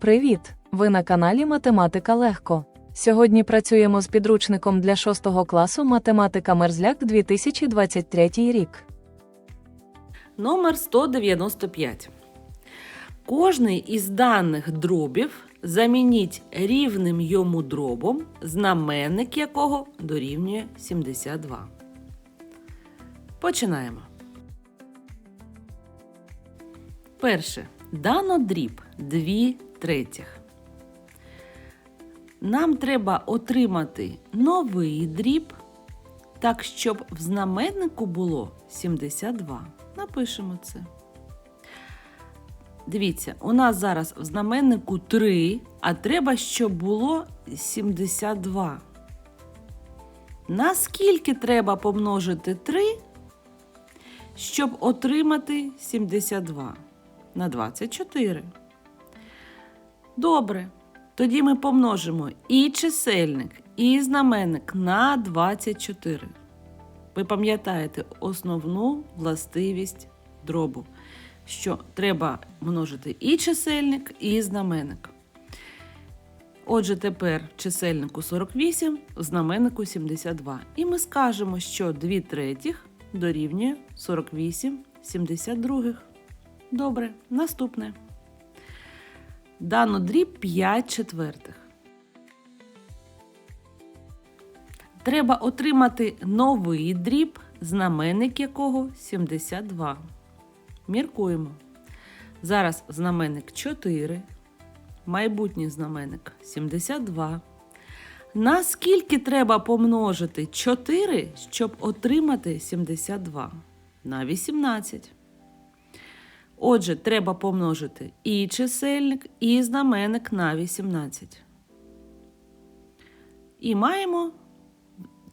Привіт! Ви на каналі Математика Легко. Сьогодні працюємо з підручником для 6 класу Математика Мерзляк 2023 рік. Номер 195. Кожний із даних дробів замініть рівним йому дробом, знаменник якого дорівнює 72. Починаємо. Перше. Дано дріб 2 третіх. Нам треба отримати новий дріб, так щоб в знаменнику було 72. Напишемо це. Дивіться, у нас зараз в знаменнику 3, а треба, щоб було 72. Наскільки треба помножити 3, щоб отримати 72? На 24. Добре. Тоді ми помножимо і чисельник, і знаменник на 24. Ви пам'ятаєте основну властивість дробу, що треба множити і чисельник, і знаменник. Отже, тепер чисельнику 48, в знаменнику 72. І ми скажемо, що 2 третіх дорівнює 48 72. Добре, наступне. Дано дріб 5 четвертих. Треба отримати новий дріб, знаменник якого 72. Міркуємо. Зараз знаменник 4, майбутній знаменник 72. Наскільки треба помножити 4, щоб отримати 72? На 18. Отже, треба помножити і чисельник, і знаменник на 18. І маємо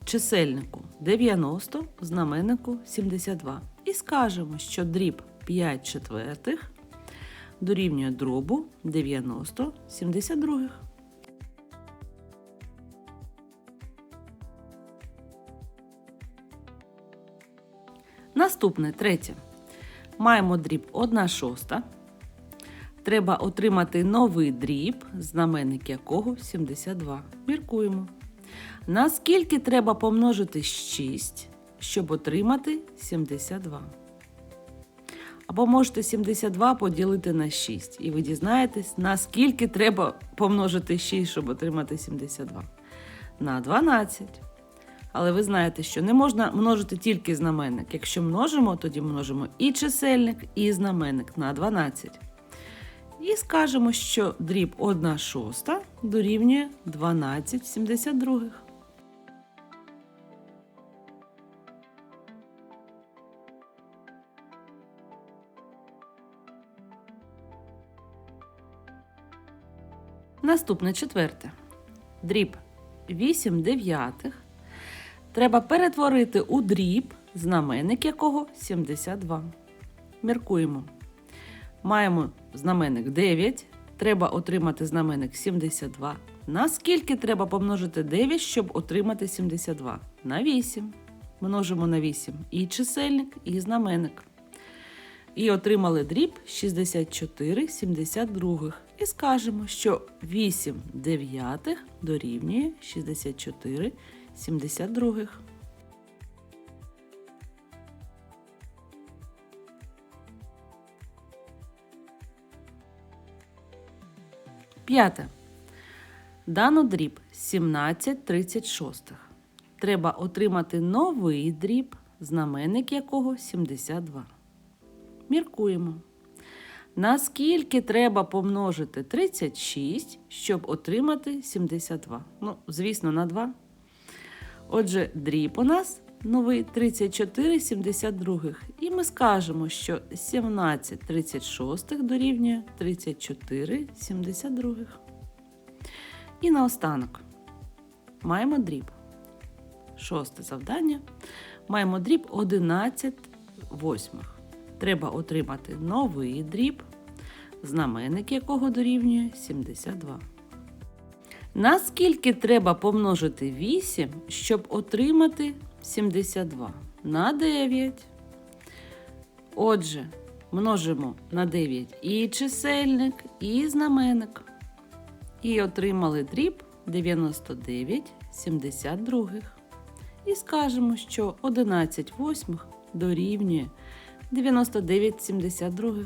чисельнику 90, знаменнику 72. І скажемо, що дріб 5 четвертих дорівнює дробу 90 72. Наступне третє. Маємо дріб 1 шоста. Треба отримати новий дріб, знаменник якого 72. Міркуємо. Наскільки треба помножити 6, щоб отримати 72? Або можете 72 поділити на 6. І ви дізнаєтесь, наскільки треба помножити 6, щоб отримати 72. На 12. Але ви знаєте, що не можна множити тільки знаменник. Якщо множимо, тоді множимо і чисельник, і знаменник на 12. І скажемо, що дріб 1 шоста дорівнює 12 72. Наступне четверте. Дріб 8 дев'ятих треба перетворити у дріб, знаменник якого 72. Міркуємо. Маємо знаменник 9. Треба отримати знаменник 72. Наскільки треба помножити 9, щоб отримати 72? На 8. Множимо на 8 і чисельник, і знаменник. І отримали дріб 64 72. І скажемо, що 8 дев'ятих дорівнює 64 72. П'яте. Дано дріб 17 36. Треба отримати новий дріб, знаменник якого 72. Міркуємо. Наскільки треба помножити 36, щоб отримати 72? Ну, звісно, на 2. Отже, дріб у нас новий 34 72. І ми скажемо, що 17 36 дорівнює 34 72. І наостанок маємо дріб. Шосте завдання. Маємо дріб 11 восьмих. Треба отримати новий дріб, знаменник якого дорівнює 72. Наскільки треба помножити 8, щоб отримати 72? На 9. Отже, множимо на 9 і чисельник, і знаменник. І отримали дріб 99 72. І скажемо, що 11 восьмих дорівнює 99 72.